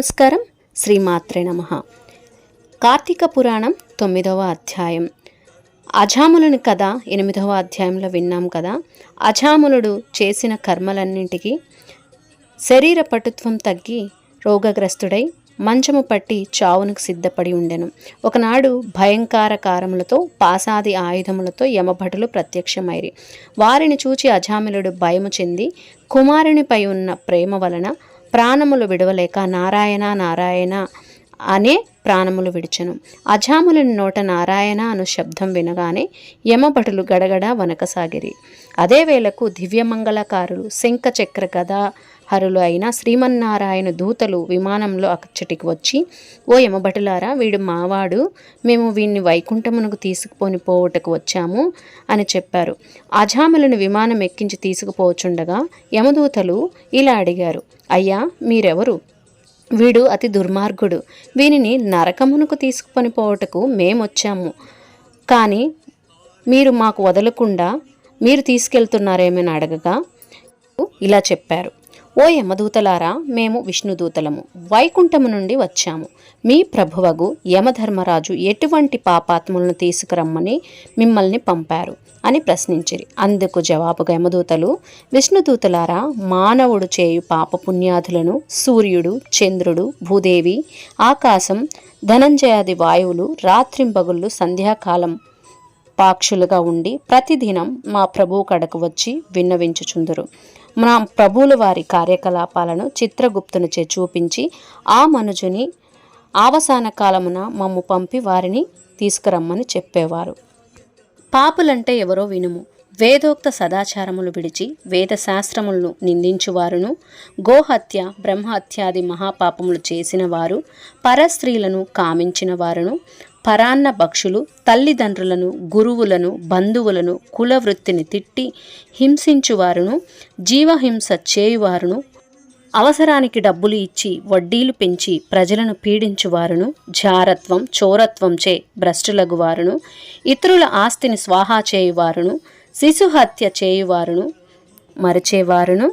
నమస్కారం. శ్రీమాత్రే నమ. కార్తీక పురాణం తొమ్మిదవ అధ్యాయం. అజాములుని కథ ఎనిమిదవ అధ్యాయంలో విన్నాం కదా. అజాములుడు చేసిన కర్మలన్నింటికి శరీర పటుత్వం తగ్గి రోగగ్రస్తుడై మంచము పట్టి చావునకు సిద్ధపడి ఉండెను. ఒకనాడు భయంకర కారములతో పాసాది ఆయుధములతో యమభటులు ప్రత్యక్షమైరి. వారిని చూచి అజాములుడు భయము చెంది కుమారునిపై ఉన్న ప్రేమ వలన ప్రాణములు విడవలేక నారాయణ నారాయణ అనే ప్రాణములు విడిచెను. అజాములని నోట నారాయణ అను శబ్దం వినగానే యమభటులు గడగడ వనకసాగిరి. అదే వేళకు దివ్యమంగళకారులు శంఖ చక్ర గదా హరులు అయిన శ్రీమన్నారాయణ దూతలు విమానంలో అక్కచటికి వచ్చి ఓ యమభటులారా వీడు మావాడు. మేము వీడిని వైకుంఠమునకు తీసుకుపోని పోవుటకు వచ్చాము అని చెప్పారు. అజాములను విమానం ఎక్కించి తీసుకుపోవచ్చుండగా యమదూతలు ఇలా అడిగారు అయ్యా మీరెవరు? వీడు అతి దుర్మార్గుడు. వీనిని నరకమునకు తీసుకుని పోవటకు మేమొచ్చాము. కానీ మీరు మాకు వదలకుండా మీరు తీసుకెళ్తున్నారేమని అడగగా ఇలా చెప్పారు. ఓ యమదూతలారా మేము విష్ణుదూతలము. వైకుంఠము నుండి వచ్చాము. మీ ప్రభువగు యమధర్మరాజు ఎటువంటి పాపాత్ములను తీసుకురమ్మని మిమ్మల్ని పంపారు అని ప్రశ్నించిరి. అందుకు జవాబుగా యమదూతలు విష్ణుదూతలారా మానవుడు చేయు పాపపుణ్యాధులను సూర్యుడు చంద్రుడు భూదేవి ఆకాశం ధనంజయాది వాయువులు రాత్రింబగుళ్ళు సంధ్యాకాలం పాక్షులుగా ఉండి ప్రతిదినం మా ప్రభువు కడకు వచ్చి విన్నవించుచుందురు. మా ప్రభువుల వారి కార్యకలాపాలను చిత్రగుప్తునిచే చూపించి ఆ మనుజుని ఆవసాన కాలమున మమ్ము పంపి వారిని తీసుకురమ్మని చెప్పేవారు. పాపులంటే ఎవరో వినుము. వేదోక్త సదాచారములు విడిచి వేదశాస్త్రములను నిందించువారును. గోహత్య బ్రహ్మహత్యాది మహాపాపములు చేసిన వారు పరస్త్రీలను కామించిన వారును. పరాన్న పక్షులు తల్లిదండ్రులను గురువులను బంధువులను కులవృత్తిని తిట్టి హింసించువారును జీవహింస చేయువారును అవసరానికి డబ్బులు ఇచ్చి వడ్డీలు పెంచి ప్రజలను పీడించువారును జారత్వం చోరత్వంచే భ్రష్టులగువారును ఇతరుల ఆస్తిని స్వాహా చేయువారును శిశుహత్య చేయువారును మరచేవారును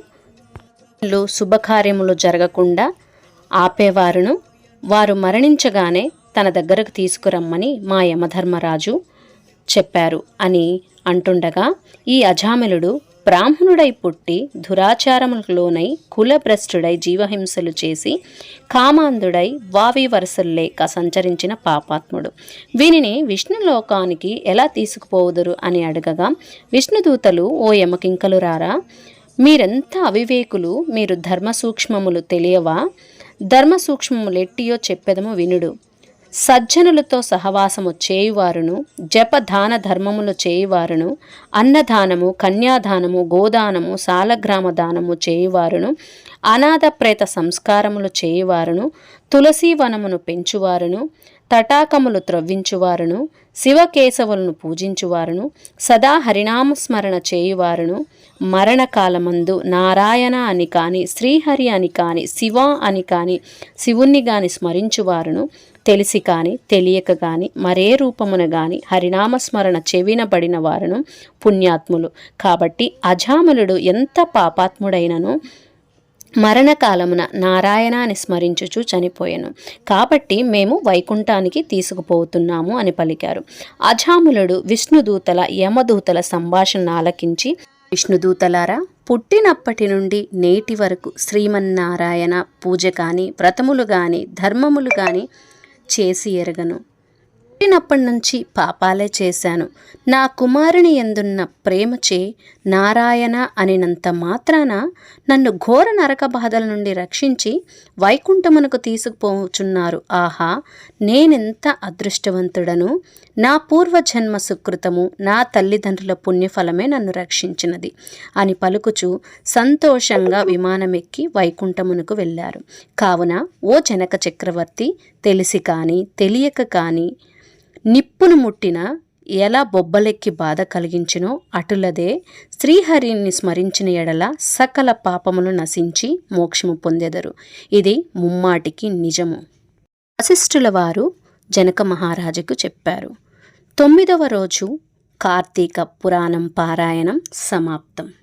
శుభకార్యములు జరగకుండా ఆపేవారును వారు మరణించగానే తన దగ్గరకు తీసుకురమ్మని మా యమధర్మరాజు చెప్పారు అని అంటుండగా ఈ అజామిలుడు బ్రాహ్మణుడై పుట్టి దురాచారములకు లోనై కులభ్రష్టుడై జీవహింసలు చేసి కామాంధుడై వావి వరసలు లేక సంచరించిన పాపాత్ముడు. వీనిని విష్ణులోకానికి ఎలా తీసుకుపోవుదురు అని అడగగా విష్ణుదూతలు ఓ యమకింకలు రారా మీరెంత అవివేకులు మీరు ధర్మ సూక్ష్మములు తెలియవా? ధర్మ సూక్ష్మములు ఎట్టియో చెప్పెదము వినుడు. సజ్జనులతో సహవాసము చేయువారును జపదాన ధర్మములు చేయువారును అన్నదానము కన్యాదానము గోదానము సాలగ్రామ దానము చేయువారును అనాథ ప్రేత సంస్కారములు చేయువారును తులసీ వనమును పెంచువారును తటాకములు త్రవ్వించువారును శివకేశవులను పూజించువారును సదా హరినామస్మరణ చేయువారును మరణకాలమందు నారాయణ అని కాని శ్రీహరి అని కాని శివ అని కాని శివుణ్ణి గాని స్మరించువారును తెలిసి కాని తెలియక గాని మరే రూపమున గాని హరినామస్మరణ చెవినబడిన వారును పుణ్యాత్ములు. కాబట్టి అజాములుడు ఎంత పాపాత్ముడైనను మరణకాలమున నారాయణాన్ని స్మరించుచు చనిపోయాను. కాబట్టి మేము వైకుంఠానికి తీసుకుపోతున్నాము అని పలికారు. అజాములుడు విష్ణుదూతల యమదూతల సంభాషణ ఆలకించి విష్ణుదూతలారా పుట్టినప్పటి నుండి నేటి వరకు శ్రీమన్నారాయణ పూజ కానీ వ్రతములు కానీ ధర్మములు కానీ చేసి ఎరగను. పుట్టినప్పటి నుంచి పాపాలే చేశాను. నా కుమారుని ఎందున్న ప్రేమచే నారాయణ అనినంత మాత్రాన నన్ను ఘోర నరక బాధల నుండి రక్షించి వైకుంఠమునకు తీసుకుపోచున్నారు. ఆహా నేనెంత అదృష్టవంతుడను? నా పూర్వజన్మ సుకృతము నా తల్లిదండ్రుల పుణ్యఫలమే నన్ను రక్షించినది అని పలుకుచు సంతోషంగా విమానమెక్కి వైకుంఠమునకు వెళ్ళారు. కావున ఓ జనక చక్రవర్తి తెలిసి కానీ తెలియక కానీ నిప్పును ముట్టిన ఎలా బొబ్బలెక్కి బాధ కలిగించినో అటులదే శ్రీహరిని స్మరించిన ఎడల సకల పాపములు నశించి మోక్షము పొందెదరు. ఇది ముమ్మాటికి నిజము. వశిష్ఠుల వారు జనక మహారాజుకు చెప్పారు. తొమ్మిదవ రోజు కార్తీక పురాణం పారాయణం సమాప్తం.